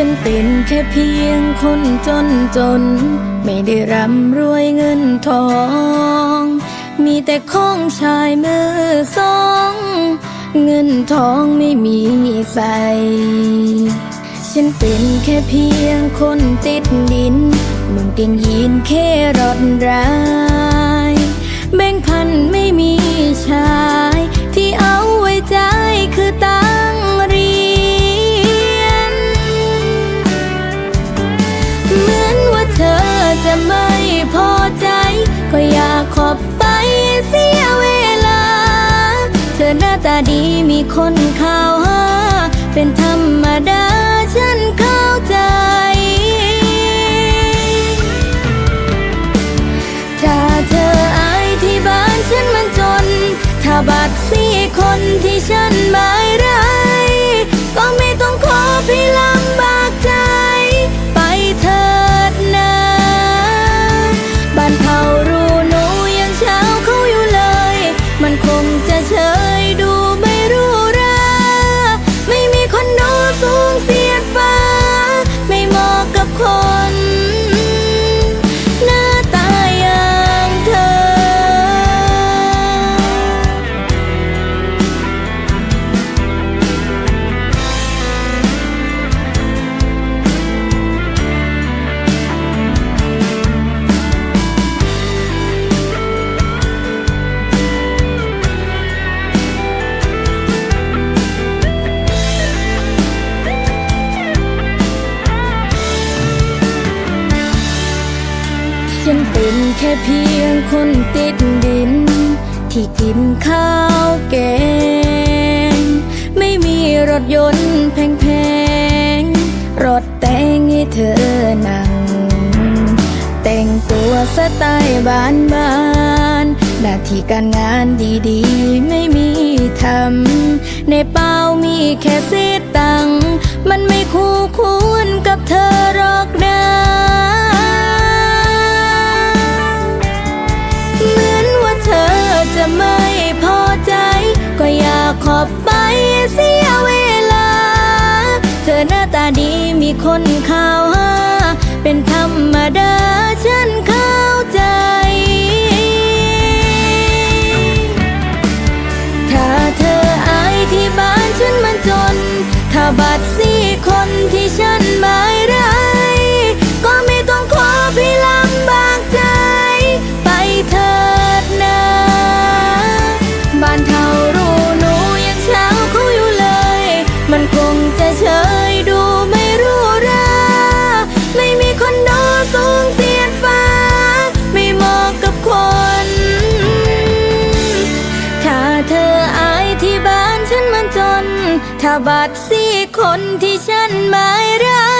ฉันเป็นแค่เพียงคนจนจน ไม่ได้ร่ำรวยเงินทอง มีแต่ของชายมือสอง เงินทองไม่มีใส่ฉันเป็นแค่เพียงคนติดดินมึงเก่งยีนแค่รอดรา อหน้าตาดีมีคนข่าวหาเป็นธรรมดาฉันเข้าใจ ถ้าเธออายที่บ้านฉันมันจน ถ้าบัตรสีคนที่ฉัน ฉันเป็นแค่เพียงคนติดดิน ที่กินข้าวแกง ไม่มีรถยนต์แพงๆ รถแต่งให้เธอนั่ง แต่งตัวสไตล์บ้านบ้านๆหน้าที่การงานดีๆ ไม่มีทำในเป้ามีแค่เศษตัง มันไม่คู่ควรกับเธอ จะไม่พอใจ ก็อยากขอบไปเสียเวลา เธอหน้าตาดีมีคนข่าวหาเป็นธรรมดาฉันเข้าใจ ถ้าเธออายที่บ้านฉันมันจน ถ้าบัตรสี บาดสี่คนที่ฉันหมายรัก